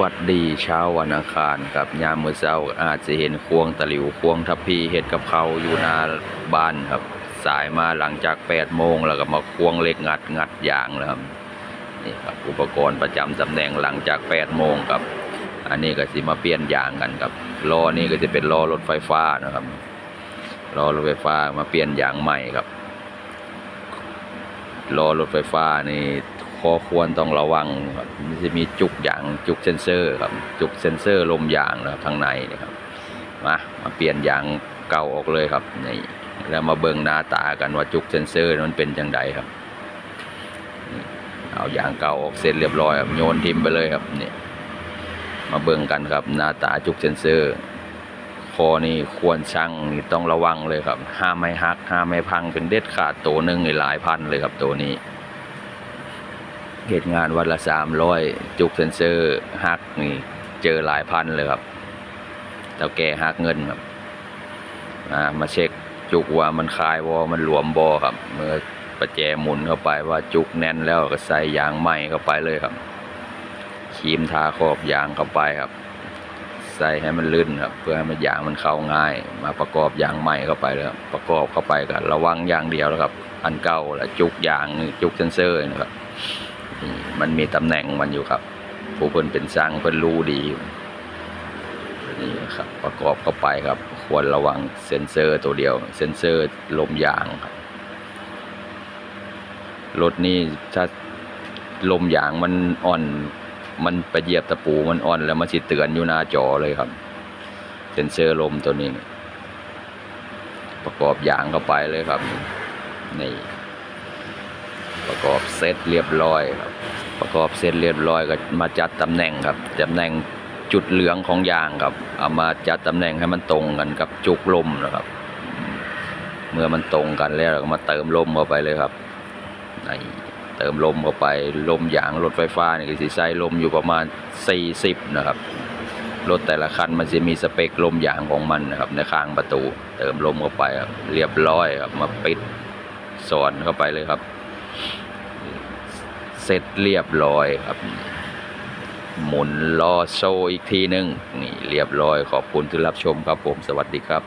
วัดดีเช้าวันอังคารครับยามมื้อเช้าอาจจะเห็นควงตะหลิวควงทัพพีเฮ็ดกับเขาอยู่หน้าบ้านครับ สายมาหลังจาก8โมงแล้วก็มาควงเล็กงัดงัดยางแล้วครับนี่ครับอุปกรณ์ประจำตำแหน่งหลังจาก8โมงครับ อันนี้ก็สิมาเปลี่ยนยางกันครับล้อนี่ก็จะเป็นล้อรถไฟฟ้านะครับล้อรถไฟฟ้ามาเปลี่ยนยางใหม่ครับล้อรถไฟฟ้านี่ ขอควรต้องระวังครับมันจะมีจุกยางจุกเซนเซอร์ครับจุกเซนเซอร์ลมยางนะครับทางในนะครับมามาเปลี่ยนยางเก่าออกเลยครับนี่แล้วมาเบิ่งหน้าตากันว่าจุกเซนเซอร์นั้นเป็นจังไดครับนี่เอายางเก่าออกเสร็จเรียบร้อยครับโยนทิมไปเลยครับนี่มาเบิ่งกันครับหน้าตาจุกเซนเซอร์คอนี่ควรช่างนี่ต้องระวังเลยครับห้ามไม่หักห้ามไม่พังเป็นเด็ดขาดตัวหนึ่งหลายพันเลยครับตัวนี้ เหตุงานวันละสามร้อยจุกเซนเซอร์หักนี่เจอหลายพันเลยครับเต่าแก่หักเงินครับอ่ามาเช็คจุกว่ามันคลายวอมันหลวมบอครับ เมื่อประแจหมุนเข้าไปว่าจุกแน่นแล้วก็ใส่ยางใหม่เข้าไปเลยครับครีมทาขอบยางเข้าไปครับ ใส่ให้มันลื่นครับ เพื่อให้มันยางมันเข้าง่าย มาประกอบยางใหม่เข้าไปเลยครับประกอบเข้าไปกันระวังอย่างเดียวนะครับ อันเก่าและจุกยางจุกเซนเซอร์นะครับ มันมีตำแหน่งมันอยู่ครับ ผู้เพิ่นเป็นช่างเพิ่นรู้ดีนี่ครับ ประกอบเข้าไปครับ ควรระวังเซนเซอร์ตัวเดียว เซนเซอร์ลมยางครับรถนี่ถ้าลมยางมันอ่อน มันไปเหยียบตะปูมันอ่อนแล้วมันสิเตือนอยู่หน้าจอเลยครับ เซ็นเซอร์ลมตัวนี้ ประกอบยางเข้าไปเลยครับ นี่ ประกอบเสร็จเรียบร้อยครับ ประกอบเสร็จเรียบร้อยก็มาจัดตำแหน่งครับตำแหน่งจุดเหลืองของยางครับ เอามาจัดตำแหน่งให้มันตรงกันกับจุกลมนะครับ เมื่อมันตรงกันแล้วเราก็มาเติมลมเข้าไปเลยครับในเติมลมเข้าไปลมยางรถไฟฟ้านี่ก็สิใช้ลมอยู่ประมาณ 40 นะครับรถแต่ละคันมันจะมีสเปคลมยางของมันนะครับ ในข้างประตู เติมลมเข้าไปครับเรียบร้อยครับมาปิดสอนเข้าไปเลยครับ เสร็จเรียบร้อยครับ หมุนล้อโซ่อีกทีหนึง นี่เรียบร้อยขอบคุณที่รับชมครับผมสวัสดีครับ